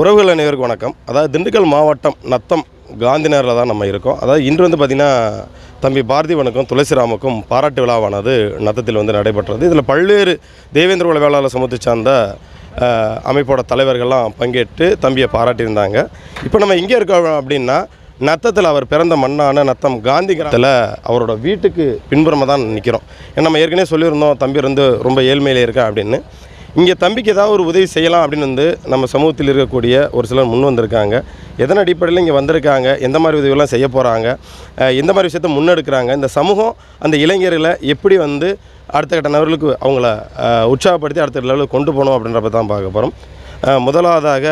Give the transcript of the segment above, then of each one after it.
உறவுகள் அனைவருக்கும் வணக்கம். அதாவது திண்டுக்கல் மாவட்டம் நத்தம் காந்தி நகரில் தான் நம்ம இருக்கோம். அதாவது இன்று வந்து பார்த்திங்கன்னா தம்பி பார்த்திபனுக்கும் துளசிராமுக்கும் பாராட்டு விழாவானது நத்தத்தில் வந்து நடைபெற்றது. இதில் பல்வேறு தேவேந்திர குல வேளாளர் சமூகத்தை சார்ந்த அமைப்போட தலைவர்கள்லாம் பங்கேற்று தம்பியை பாராட்டியிருந்தாங்க. இப்போ நம்ம இங்கே இருக்கோம் அப்படின்னா நத்தத்தில் அவர் பிறந்த மண்ணான நத்தம் காந்தி கிராமத்தில் அவரோட வீட்டுக்கு பின்புறமாக தான் நிற்கிறோம் ஏன்னா நம்ம ஏற்கனவே சொல்லியிருந்தோம் தம்பி வந்து ரொம்ப ஏழ்மையிலே இருக்கேன் அப்படின்னு. இங்கே தம்பிக்கு ஏதாவது ஒரு உதவி செய்யலாம் அப்படின்னு வந்து நம்ம சமூகத்தில் இருக்கக்கூடிய ஒரு சிலர் முன் வந்திருக்காங்க. எதன் அடிப்படையில் இங்கே வந்திருக்காங்க? எந்த மாதிரி உதவியெல்லாம் செய்ய போகிறாங்க எந்த மாதிரி விஷயத்தை முன்னெடுக்கிறாங்க? இந்த சமூகம் அந்த இளைஞர்களை எப்படி வந்து அடுத்த கட்ட நபர்களுக்கு அவங்கள உற்சாகப்படுத்தி அடுத்த லெவலுக்கு கொண்டு போகணும் அப்படின்றப்ப தான் பார்க்க போகிறோம் முதலாவதாக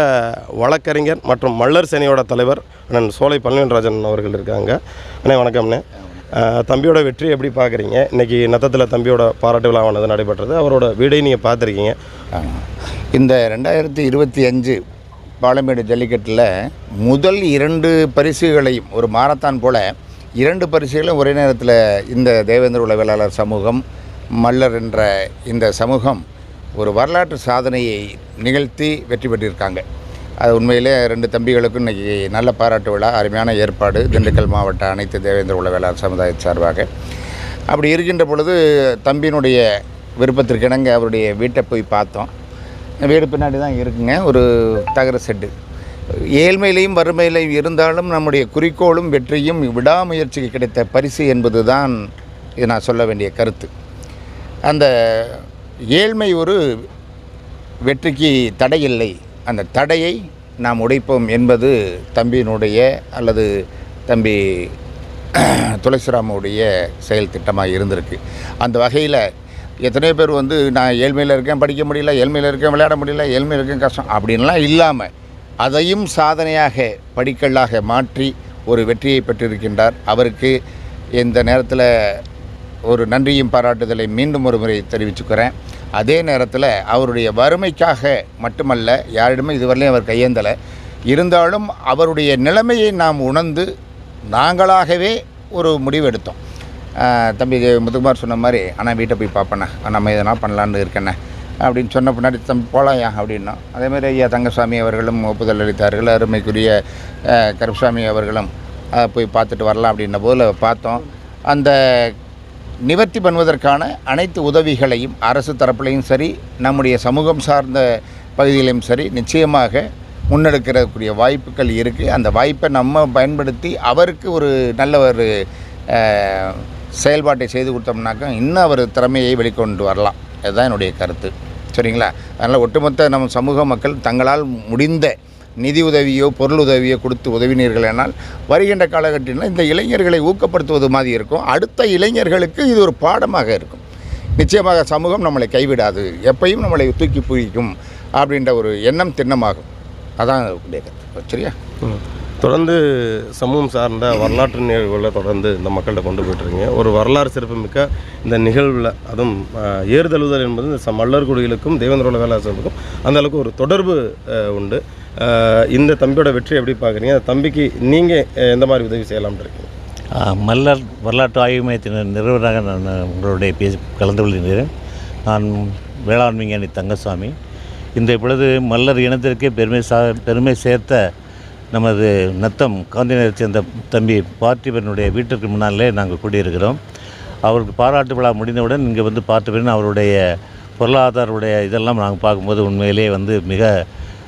வழக்கறிஞர் மற்றும் மல்லர் சேனையோட தலைவர் அண்ணன் சோலை பழனிவன்ராஜன் அவர்கள் இருக்காங்க. அண்ணே வணக்கம்ண்ணே. தம்பியோட வெற்றி எப்படி பார்க்குறீங்க? இன்றைக்கி நத்தத்தில் தம்பியோட பாராட்டு விழாவானது நடைபெற்றது. அவரோட வீடை நீங்கள் பார்த்துருக்கீங்க. இந்த ரெண்டாயிரத்தி இருபத்தி அஞ்சு பாலமேடு ஜல்லிக்கட்டில் முதல் இரண்டு பரிசுகளையும் ஒரு மாரத்தான் போல் இரண்டு பரிசுகளும் ஒரே நேரத்தில் இந்த தேவேந்திர உளவியலாளர் சமூகம் மல்லர் என்ற இந்த சமூகம் ஒரு வரலாற்று சாதனையை நிகழ்த்தி வெற்றி பெற்றிருக்காங்க. அது உண்மையிலே ரெண்டு தம்பிகளுக்கும் இன்றைக்கி நல்ல பாராட்டு விழா அருமையான ஏற்பாடு. திண்டுக்கல் மாவட்ட அனைத்து தேவேந்திர உளவியலாளர் சமுதாய சார்பாக. அப்படி இருக்கின்ற பொழுது தம்பியினுடைய விருப்பத்திற்கிணங்க அவருடைய வீட்டை போய் பார்த்தோம். வீடு பின்னாடி தான் இருக்குங்க ஒரு தகர செட்டு. ஏழ்மையிலையும் வறுமையிலையும் இருந்தாலும் நம்முடைய குறிக்கோளும் வெற்றியும் விடாமுயற்சிக்கு கிடைத்த பரிசு என்பது தான் இது நான் சொல்ல வேண்டிய கருத்து. அந்த ஏழ்மை ஒரு வெற்றிக்கு தடையில்லை. அந்த தடையை நாம் உடைப்போம் என்பது தம்பியினுடைய அல்லது தம்பி துளசிராமுடைய செயல் திட்டமாக இருந்திருக்கு. அந்த வகையில் எத்தனையோ பேர் வந்து நான் ஏழ்மையில் இருக்கேன் படிக்க முடியல ஏழ்மையில் இருக்கேன் விளையாட முடியல ஏழ்மையில் இருக்கேன் கஷ்டம் அப்படின்லாம் இல்லாமல் அதையும் சாதனையாக படிக்கல்லாக மாற்றி ஒரு வெற்றியை பெற்றிருக்கின்றார். அவருக்கு இந்த நேரத்தில் ஒரு நன்றியும் பாராட்டுதலை மீண்டும் ஒரு முறை தெரிவிச்சுக்கிறேன். அதே நேரத்தில் அவருடைய வறுமைக்காக மட்டுமல்ல யாரிடமே இதுவரையிலும் அவர் கையேந்தலை. இருந்தாலும் அவருடைய நிலைமையை நாம் உணர்ந்து நாங்களாகவே ஒரு முடிவு எடுத்தோம் தம்பி முத்துக்குமார் சொன்ன மாதிரி ஆனால் வீட்டை போய் பார்ப்பேண்ணே நம்ம எதனா பண்ணலான்னு இருக்கேண்ணே. அப்படின்னு சொன்ன பின்னாடி தம்பி போகலாம்யா அப்படின்னா. அதேமாதிரி ஐயா தங்கசாமி அவர்களும் ஒப்புதல் அளித்தார்கள். அருமைக்குரிய கருப்புசாமி அவர்களும் போய் பார்த்துட்டு வரலாம் அப்படின்ன போதில் பார்த்தோம். அந்த நிவர்த்தி பண்ணுவதற்கான அனைத்து உதவிகளையும் அரசு தரப்புலையும் சரி நம்முடைய சமூகம் சார்ந்த பகுதியிலையும் சரி நிச்சயமாக முன்னெடுக்கிறக்கூடிய வாய்ப்புகள் இருக்குது அந்த வாய்ப்பை நம்ம பயன்படுத்தி அவருக்கு ஒரு நல்ல ஒரு செயல்பாட்டை செய்து கொடுத்தோம்னாக்கா இன்னும் அவர் திறமையை வெளிக்கொண்டு வரலாம். அதுதான் என்னுடைய கருத்து. சரிங்களா? அதனால் ஒட்டுமொத்த நம்ம சமூக மக்கள் தங்களால் முடிந்த நிதி உதவியோ பொருள் உதவியோ கொடுத்து உதவினீர்கள் என்னால் வருகின்ற காலகட்டத்தில் இந்த இளைஞர்களை ஊக்கப்படுத்துவது மாதிரி இருக்கும். அடுத்த இளைஞர்களுக்கு இது ஒரு பாடமாக இருக்கும். நிச்சயமாக சமூகம் நம்மளை கைவிடாது. எப்பையும் நம்மளை தூக்கி பிடிக்கும் அப்படின்ற ஒரு எண்ணம் திண்ணமாகும். அதான் சரியா? தொடர்ந்து சமூகம் சார்ந்த வரலாற்று நிகழ்வுகளை தொடர்ந்து இந்த மக்கள்கிட்ட கொண்டு போயிட்டுருக்கீங்க. ஒரு வரலாறு சிறப்புமிக்க இந்த நிகழ்வில் அதுவும் ஏறுதழுதல் என்பது இந்த ச- மல்லர் குடிகளுக்கும் தேவேந்திரோட வேலாசனுக்கும் அந்த அளவுக்கு ஒரு தொடர்பு உண்டு. இந்த தம்பியோட வெற்றி எப்படி பார்க்குறீங்க? அந்த தம்பிக்கு நீங்கள் எந்த மாதிரி உதவி செய்யலாம்னு இருக்கீங்க? மல்லர் வரலாற்று ஆய்வு மையத்தின் நிறுவனராக நான் உங்களுடைய பேசி கலந்து கொள்கிறேன் நான் வேளாண் விஞ்ஞானி தங்கசாமி. இந்த பொழுது மல்லர் இனத்திற்கே பெருமை சா பெருமை சேர்த்த நமது நத்தம் காந்திநகரை சேர்ந்த தம்பி பார்த்திபனுடைய வீட்டிற்கு முன்னாலே நாங்கள் கூடியிருக்கிறோம். அவருக்கு பாராட்டு விழா முடிந்தவுடன் இங்கே வந்து பார்த்திபன் அவருடைய பொருளாதாரருடைய இதெல்லாம் நாங்கள் பார்க்கும்போது உண்மையிலே வந்து மிக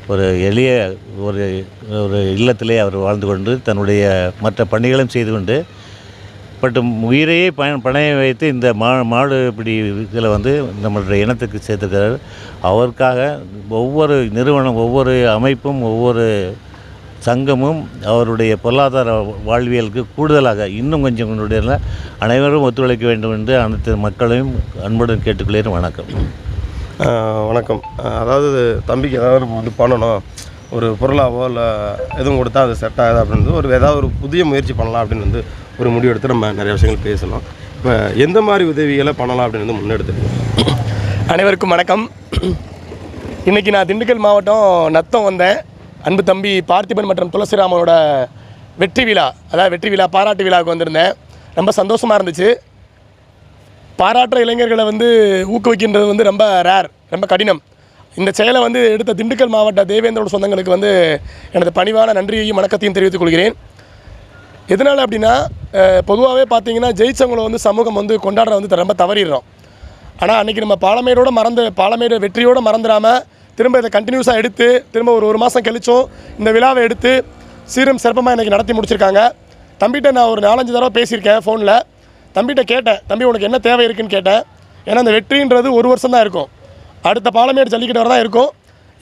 ஒரு எளிய ஒரு ஒரு இல்லத்திலே அவர் வாழ்ந்து கொண்டு தன்னுடைய மற்ற பணிகளும் செய்து கொண்டு பட் உயிரையே பயன் பணைய வைத்து இந்த மா மாடு பிடி இதில் வந்து நம்மளுடைய இனத்துக்கு சேர்த்துக்கிறார் அவருக்காக ஒவ்வொரு நிறுவனம் ஒவ்வொரு அமைப்பும் ஒவ்வொரு சங்கமும் அவருடைய பொருளாதார வாழ்வியலுக்கு கூடுதலாக இன்னும் கொஞ்சம் கொண்டுடைய அனைவரும் ஒத்துழைக்க வேண்டும் என்று அனைத்து மக்களையும் அன்புடன் கேட்டுக்கொள்கிறேன். வணக்கம். வணக்கம். அதாவது தம்பிக்கு ஏதாவது நம்ம வந்து பண்ணணும். ஒரு பொருளாவோ இல்லை எதுவும் கொடுத்தா அது செட் ஆகுது அப்படின்னு ஒரு ஏதாவது ஒரு புதிய முயற்சி பண்ணலாம் அப்படின்னு வந்து ஒரு முடிவு எடுத்து நம்ம நிறைய விஷயங்கள் பேசணும். இப்போ எந்த மாதிரி உதவிகளை பண்ணலாம் அப்படின்னு வந்து முன்னெடுத்துருக்கோம். அனைவருக்கும் வணக்கம். இன்றைக்கி நான் திண்டுக்கல் மாவட்டம் நத்தம் வந்தேன். அன்பு தம்பி பார்த்திபன் மற்றும் துளசிராமனோட வெற்றி விழா அதாவது வெற்றி விழா பாராட்டு விழாவுக்கு வந்திருந்தேன். ரொம்ப சந்தோஷமாக இருந்துச்சு. பாராட்டுற இளைஞர்களை வந்து ஊக்குவிக்கின்றது வந்து ரொம்ப ரேர் ரொம்ப கடினம். இந்த செயலை வந்து எடுத்த திண்டுக்கல் மாவட்ட தேவேந்திரோட சொந்தங்களுக்கு வந்து எனது பணிவான நன்றியையும் வணக்கத்தையும் தெரிவித்துக் கொள்கிறேன். எதனால் அப்படின்னா பொதுவாகவே பார்த்தீங்கன்னா ஜெயிச்சவங்களை வந்து சமூகம் வந்து கொண்டாடுற வந்து ரொம்ப தவறிடுறோம். ஆனால் அன்றைக்கி நம்ம பாலமேடோட மறந்து பாலமேடு வெற்றியோடு மறந்துடாமல் திரும்ப இதை கண்டினியூஸாக எடுத்து திரும்ப ஒரு ஒரு மாதம் கழிச்சும். இந்த விழாவை எடுத்து சீரும் சிறப்பமாக இன்றைக்கி நடத்தி முடிச்சிருக்காங்க. தம்பிகிட்ட நான் ஒரு நாலஞ்சு தடவை பேசியிருக்கேன் ஃபோனில் தம்பிகிட்ட கேட்டேன் தம்பி உனக்கு என்ன தேவை இருக்குன்னு கேட்டேன். ஏன்னா அந்த வெற்றின்றது ஒரு வருஷம் தான் இருக்கும். அடுத்த பாலமேடு ஜல்லிக்கட்டு வரை தான் இருக்கும்.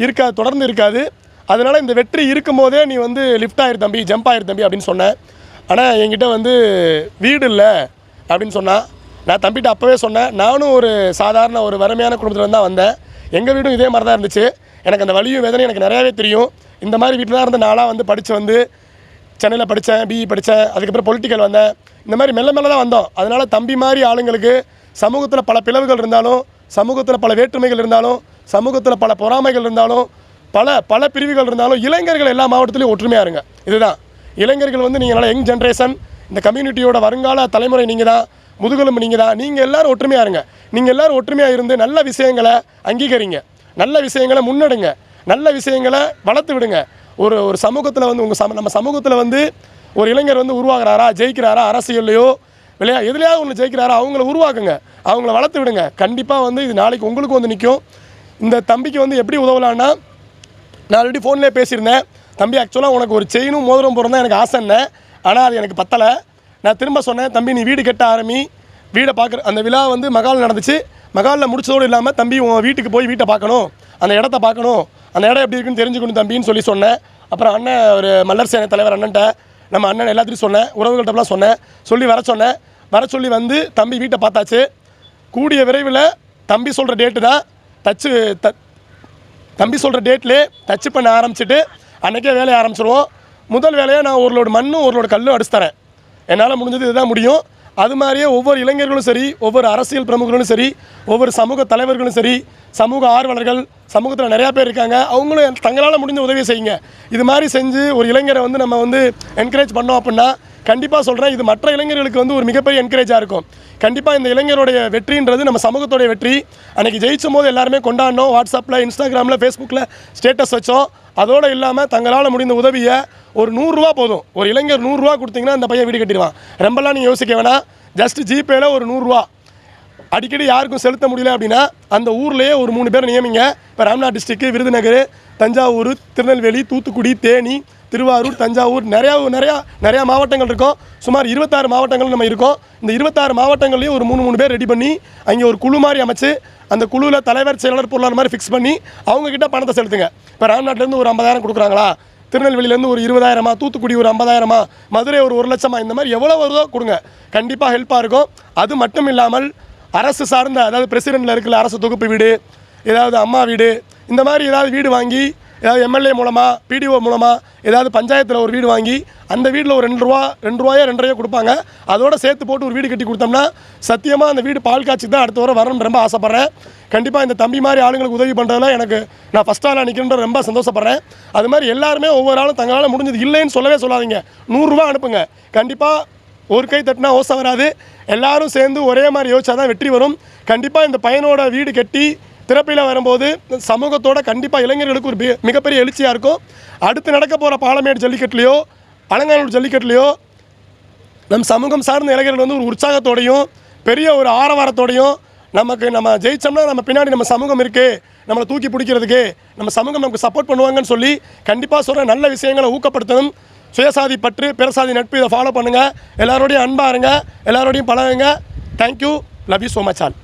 இருக்கா தொடர்ந்து இருக்காது. அதனால் இந்த வெற்றி இருக்கும் போதே நீ வந்து லிஃப்ட் ஆயிரு தம்பி ஜம்ப் ஆயிரு தம்பி அப்படின்னு சொன்னேன். ஆனால் என்கிட்ட வந்து வீடு இல்லை அப்படின்னு சொன்னான் நான் தம்பிகிட்ட அப்போவே சொன்னேன். நானும் ஒரு சாதாரண ஒரு வறுமையான குடும்பத்தில் தான் வந்தேன். எங்கள் வீடும் இதே மாதிரி தான் இருந்துச்சு. எனக்கு அந்த வலியும் வேதனையும் எனக்கு நிறையாவே தெரியும். இந்த மாதிரி வீட்டில் தான் இருந்து நாளாக வந்து படித்து வந்து சென்னையில் படித்தேன் பிஇ படித்தேன் அதுக்கப்புறம் பொலிட்டிக்கல் வந்தேன். இந்த மாதிரி மெல்ல மெல்ல தான் வந்தோம். அதனால் தம்பி மாதிரி ஆளுங்களுக்கு சமூகத்தில் பல பிளவுகள் இருந்தாலும் சமூகத்தில் பல வேற்றுமைகள் இருந்தாலும் சமூகத்தில் பல பொறாமைகள் இருந்தாலும் பல பல பிரிவுகள் இருந்தாலும் இளைஞர்கள் எல்லா மாவட்டத்திலையும் ஒற்றுமையாக இருங்க. இதுதான். இளைஞர்கள் வந்து நீங்கள் நல்லா யங் ஜென்ரேஷன் இந்த கம்யூனிட்டியோட வருங்கால தலைமுறை நீங்கள் தான் முதுகெலும்பு நீங்கள் தான் நீங்கள் எல்லோரும் ஒற்றுமையாக இருங்க. நீங்கள் எல்லாரும் ஒற்றுமையாக இருந்து நல்ல விஷயங்களை அங்கீகரிங்க. நல்ல விஷயங்களை முன்னெடுங்க. நல்ல விஷயங்களை வளர்த்து விடுங்க. ஒரு ஒரு சமூகத்தில் வந்து உங்கள் சம நம்ம சமூகத்தில் வந்து ஒரு இளைஞர் வந்து உருவாகிறாரா ஜெயிக்கிறாரா அரசியல்லையோ விளையா எதுலையாவது ஒன்று ஜெயிக்கிறாரா அவங்கள உருவாக்குங்க. அவங்கள வளர்த்து விடுங்க. கண்டிப்பாக வந்து இது நாளைக்கு உங்களுக்கு வந்து நிற்கும் இந்த தம்பிக்கு வந்து எப்படி உதவலான்னா நான் ஆல்ரெடி ஃபோன்லேயே பேசியிருந்தேன். தம்பி ஆக்சுவலாக உனக்கு ஒரு செயினும் மோதிரம் போகிறதா எனக்கு ஆசை என்ன? ஆனால் அது எனக்கு பத்தலை. நான் திரும்ப சொன்னேன் தம்பி நீ வீடு கட்ட ஆரம்பி. வீடை பார்க்குற அந்த விழா வந்து மகால் நடந்துச்சு. மகாலில் முடிச்சதோடு இல்லாமல் தம்பி உன் வீட்டுக்கு போய் வீட்டை பார்க்கணும் அந்த இடத்த பார்க்கணும் அந்த இடம் எப்படி இருக்குன்னு தெரிஞ்சுக்கணும் தம்பின்னு சொல்லி சொன்னேன். அப்புறம் அண்ணன் ஒரு மல்லர் சேனை தலைவர் அண்ணன்ட்ட நம்ம அண்ணன் எல்லாத்தையும் சொன்னேன். உறவுகள்கிட்டலாம் சொன்னேன். சொல்லி வர சொன்னேன். வர சொல்லி வந்து தம்பி வீட்டை பார்த்தாச்சு. கூடிய விரைவில் தம்பி சொல்கிற டேட்டு தான் தச்சு த தம்பி சொல்கிற டேட்லேயே டச் பண்ண ஆரம்பிச்சிட்டு அன்றைக்கே வேலையை ஆரம்பிச்சிருவோம். முதல் வேலையாக நான் ஒரு லோடு மண்ணும் ஒரு லோடு கல்லும் அடிச்சு தரேன். என்னால் முடிஞ்சது இதுதான் முடியும். அது மாதிரியே ஒவ்வொரு இளைஞர்களும் சரி ஒவ்வொரு அரசியல் பிரமுகர்களும் சரி ஒவ்வொரு சமூக தலைவர்களும் சரி சமூக ஆர்வலர்கள் சமூகத்தில் நிறையா பேர் இருக்காங்க. அவங்களும் தங்களால் முடிஞ்ச உதவியை செய்யுங்க. இது மாதிரி செஞ்சு ஒரு இளைஞரை வந்து நம்ம வந்து என்கரேஜ் பண்ணோம் அப்படின்னா கண்டிப்பாக சொல்கிறேன் இது மற்ற இளைஞர்களுக்கு வந்து ஒரு மிகப்பெரிய என்கரேஜாக இருக்கும். கண்டிப்பாக இந்த இளைஞருடைய வெற்றின்றது நம்ம சமூகத்தோடைய வெற்றி. அன்றைக்கி ஜெயிச்சும் போது எல்லாருமே கொண்டாடினோம். வாட்ஸ்அப்பில் இன்ஸ்டாகிராமில் ஃபேஸ்புக்கில் ஸ்டேட்டஸ் வச்சோம். அதோடு இல்லாமல் தங்களால் முடிந்த உதவியை ஒரு நூறுரூவா போதும். ஒரு இளைஞர் நூறுரூவா கொடுத்தீங்கன்னா அந்த பையன் வீடு கட்டிடுவான். ரொம்பலாம் நீங்கள் யோசிக்க வேணாம். ஜஸ்ட் ஜிபேயில் ஒரு நூறுரூவா அடிக்கடி யாருக்கும் செலுத்த முடியல அப்படின்னா அந்த ஊர்லேயே ஒரு மூணு பேர் நியமிங்க. இப்போ ராம்நாத் டிஸ்ட்ரிக்ட் விருதுநகர் தஞ்சாவூர் திருநெல்வேலி தூத்துக்குடி தேனி திருவாரூர் தஞ்சாவூர் நிறையா நிறையா நிறையா மாவட்டங்கள் இருக்கும். சுமார் இருபத்தாறு மாவட்டங்கள் நம்ம இருக்கோம். இந்த இருபத்தாறு மாவட்டங்கள்லையும் ஒரு மூணு மூணு பேர் ரெடி பண்ணி அங்கே ஒரு குழு மாதிரி அமைச்சு அந்த குழுவில் தலைவர் செயலாளர் பொருளாளர் மாதிரி ஃபிக்ஸ் பண்ணி அவங்கக்கிட்ட பணத்தை செலுத்துங்க. இப்போ ராம்நாட்லேருந்து ஒரு ஐம்பதாயிரம் கொடுக்குறாங்களா? திருநெல்வேலியிலேருந்து ஒரு இருபதாயிரமா? தூத்துக்குடி ஒரு ஐம்பதாயிரமா? மதுரை ஒரு ஒரு லட்சமா? இந்த மாதிரி எவ்வளோ வருதோ கொடுங்க. கண்டிப்பாக ஹெல்ப்பாக இருக்கும். அது மட்டும் இல்லாமல் அரசு சார்ந்த அதாவது பிரசிடெண்ட்டில் இருக்கிற அரசு தொகுப்பு வீடு ஏதாவது அம்மா வீடு இந்த மாதிரி ஏதாவது வீடு வாங்கி ஏதாவது எம்எல்ஏ மூலமாக பிடிஓ மூலமாக ஏதாவது பஞ்சாயத்தில் ஒரு வீடு வாங்கி அந்த வீட்டில் ஒரு ரெண்டு ரூபா ரெண்டு ரூபாயோ ரெண்டரையோ கொடுப்பாங்க. அதோட சேர்த்து போட்டு ஒரு வீடு கட்டி கொடுத்தோம்னா சத்தியமாக அந்த வீடு பால் காய்ச்சி தான் அடுத்த வர வரணும்னு ரொம்ப ஆசைப்பட்றேன். கண்டிப்பாக இந்த தம்பி மாதிரி ஆளுங்களுக்கு உதவி பண்ணுறதுல எனக்கு நான் ஃபஸ்ட்டாக நிற்கிறேன்ற ரொம்ப சந்தோஷப்படுறேன். அது மாதிரி எல்லாருமே ஒவ்வொரு ஆளும் தங்களால் முடிஞ்சது இல்லைன்னு சொல்லவே சொல்லாதீங்க. நூறுரூவா அனுப்புங்க. கண்டிப்பாக ஒரு கை தட்டினா ஓசை வராது. எல்லாரும் சேர்ந்து ஒரே மாதிரி யோசிச்சா தான் வெற்றி வரும். கண்டிப்பாக இந்த பையனோட வீடு கட்டி திறப்பில் வரும்போது சமூகத்தோட கண்டிப்பாக இளைஞர்களுக்கு ஒரு மிகப்பெரிய எழுச்சியாக இருக்கும். அடுத்து நடக்க போகிற பாலமேடு ஜல்லிக்கட்டுலையோ அலங்காநல்லூர் ஜல்லிக்கட்டுலையோ நம் சமூகம் சார்ந்த இளைஞர்கள் வந்து ஒரு உற்சாகத்தோடையும் பெரிய ஒரு ஆரவாரத்தோடையும் நமக்கு நம்ம ஜெயித்தோம்னா நம்ம பின்னாடி நம்ம சமூகம் இருக்குது நம்மளை தூக்கி பிடிக்கிறதுக்கு நம்ம சமூகம் நமக்கு சப்போர்ட் பண்ணுவாங்கன்னு சொல்லி கண்டிப்பாக சொல்கிற நல்ல விஷயங்களை ஊக்கப்படுத்தணும். சுயசாதி பற்று பிறசாதி நட்பு இதை ஃபாலோ பண்ணுங்கள் எல்லாரோடையும் அன்பாக இருங்க. எல்லாரோடையும் பழகுங்க. Thank you love you so much all